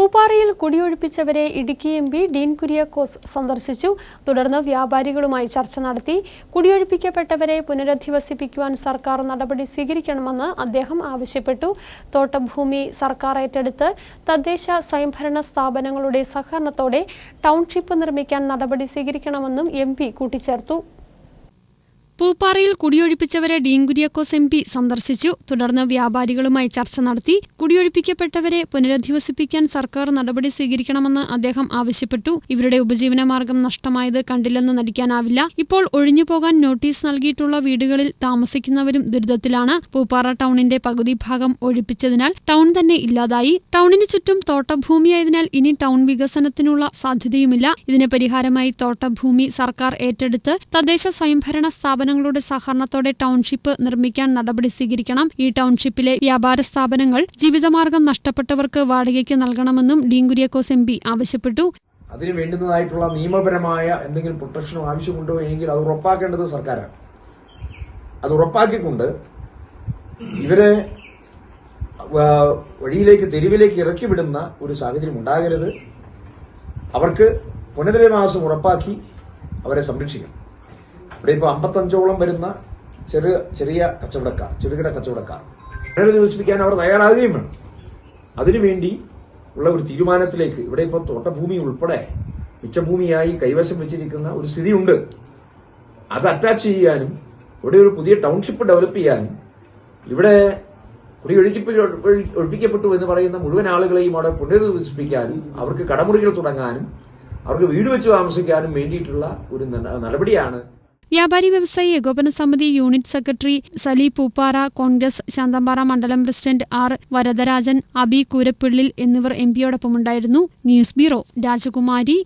പൂപ്പാറയിൽ കുടിയൊഴിപ്പിച്ചവരെ Idukki M P Dean Kuriakose സന്ദർശിച്ചു. തുടർന്ന് വ്യാപാരികളുമായി ചർച്ച നടത്തി. കുടിയൊഴിപ്പിക്കപ്പെട്ടവരെ പുനരധിവസിപ്പിക്കുവാൻ സർക്കാർ നടപടി സ്വീകരിക്കണമെന്ന് അദ്ദേഹം ആവശ്യപ്പെട്ടു. തോട്ടഭൂമി സർക്കാർ ഏറ്റെടുത്ത് തദ്ദേശ സ്വയംഭരണ സ്ഥാപനങ്ങളുടെ സഹകരണത്തോടെ ടൗൺഷിപ്പ് നിർമ്മിക്കാൻ നടപടി സ്വീകരിക്കണമെന്നും എം പി കൂട്ടിച്ചേർത്തു. പൂപ്പാറയിൽ കുടിയൊഴിപ്പിച്ചവരെ ഡീൻ കുര്യാക്കോസ് എം പി സന്ദർശിച്ചു. തുടർന്ന് വ്യാപാരികളുമായി ചർച്ച നടത്തി. കുടിയൊഴിപ്പിക്കപ്പെട്ടവരെ പുനരധിവസിപ്പിക്കാൻ സർക്കാർ നടപടി സ്വീകരിക്കണമെന്ന് അദ്ദേഹം ആവശ്യപ്പെട്ടു. ഇവരുടെ ഉപജീവന മാർഗം നഷ്ടമായത് കണ്ടില്ലെന്ന് നടിക്കാനാവില്ല. ഇപ്പോൾ ഒഴിഞ്ഞുപോകാൻ നോട്ടീസ് നൽകിയിട്ടുള്ള വീടുകളിൽ താമസിക്കുന്നവരും ദുരിതത്തിലാണ്. പൂപ്പാറ ടൗണിന്റെ പകുതി ഭാഗം ഒഴിപ്പിച്ചതിനാൽ ടൗൺ തന്നെ ഇല്ലാതായി. ടൗണിന് ചുറ്റും തോട്ടഭൂമിയായതിനാൽ ഇനി ടൗൺ വികസനത്തിനുള്ള സാധ്യതയുമില്ല. ഇതിന് പരിഹാരമായി തോട്ടഭൂമി സർക്കാർ ഏറ്റെടുത്ത് തദ്ദേശ സ്വയംഭരണ സ്ഥാപനങ്ങളുടെ സഹകരണത്തോടെ ടൗൺഷിപ്പ് നിർമ്മിക്കാൻ നടപടി സ്വീകരിക്കണം. ഈ ടൗൺഷിപ്പിലെ വ്യാപാര സ്ഥാപനങ്ങൾ ജീവിതമാർഗം നഷ്ടപ്പെട്ടവർക്ക് വാടകയ്ക്ക് നൽകണമെന്നും ഡീൻ കുര്യാക്കോസ് എം പി ആവശ്യപ്പെട്ടു. അതിന് വേണ്ടുന്നതായിട്ടുള്ള നിയമപരമായ എന്തെങ്കിലും പ്രൊട്ടക്ഷനോ ആവശ്യമുണ്ടോ എങ്കിൽ അത് ഉറപ്പാക്കേണ്ടത് സർക്കാരാണ്. അത് ഉറപ്പാക്കിക്കൊണ്ട് ഇവരെ വഴിയിലേക്ക് തെരുവിലേക്ക് ഇറക്കി വിടുന്ന ഒരു സാഹചര്യം ഉണ്ടാകരുത്. അവർക്ക് പുനരധിവാസം ഉറപ്പാക്കി അവരെ സംരക്ഷിക്കണം. ഇവിടെ ഇപ്പോൾ അമ്പത്തഞ്ചോളം വരുന്ന ചെറിയ ചെറിയ കച്ചവടക്കാർ ചെറുകിട കച്ചവടക്കാർ. പുനരധിവസിപ്പിക്കാൻ അവർ തയ്യാറാകുകയും വേണം. അതിനുവേണ്ടി ഉള്ള ഒരു തീരുമാനത്തിലേക്ക് ഇവിടെ ഇപ്പോൾ തോട്ടഭൂമി ഉൾപ്പെടെ മിച്ചഭൂമിയായി കൈവശം വെച്ചിരിക്കുന്ന ഒരു സ്ഥിതിയുണ്ട്. അത് അറ്റാച്ച് ചെയ്യാനും ഇവിടെ ഒരു പുതിയ ടൗൺഷിപ്പ് ഡെവലപ്പ് ചെയ്യാനും ഇവിടെ കുടിയൊഴുക്കിപ്പി ഒഴിപ്പിക്കപ്പെട്ടു എന്ന് പറയുന്ന മുഴുവൻ ആളുകളെയും അവിടെ പുനരധിവസിപ്പിക്കാനും അവർക്ക് കടമുറികൾ തുടങ്ങാനും അവർക്ക് വീട് വെച്ച് താമസിക്കാനും വേണ്ടിയിട്ടുള്ള ഒരു നടപടിയാണ് വ്യാപാരി വ്യവസായി ഏകോപന സമിതി യൂണിറ്റ് സെക്രട്ടറി സലി പൂപ്പാറ കോൺഗ്രസ് ശാന്തമ്പാറ മണ്ഡലം പ്രസിഡന്റ് ആർ വരദരാജൻ അബി കൂരപ്പിള്ളിൽ എന്നിവർ എം പിയോടൊപ്പമുണ്ടായിരുന്നു ന്യൂസ് ബ്യൂറോ രാജകുമാരി.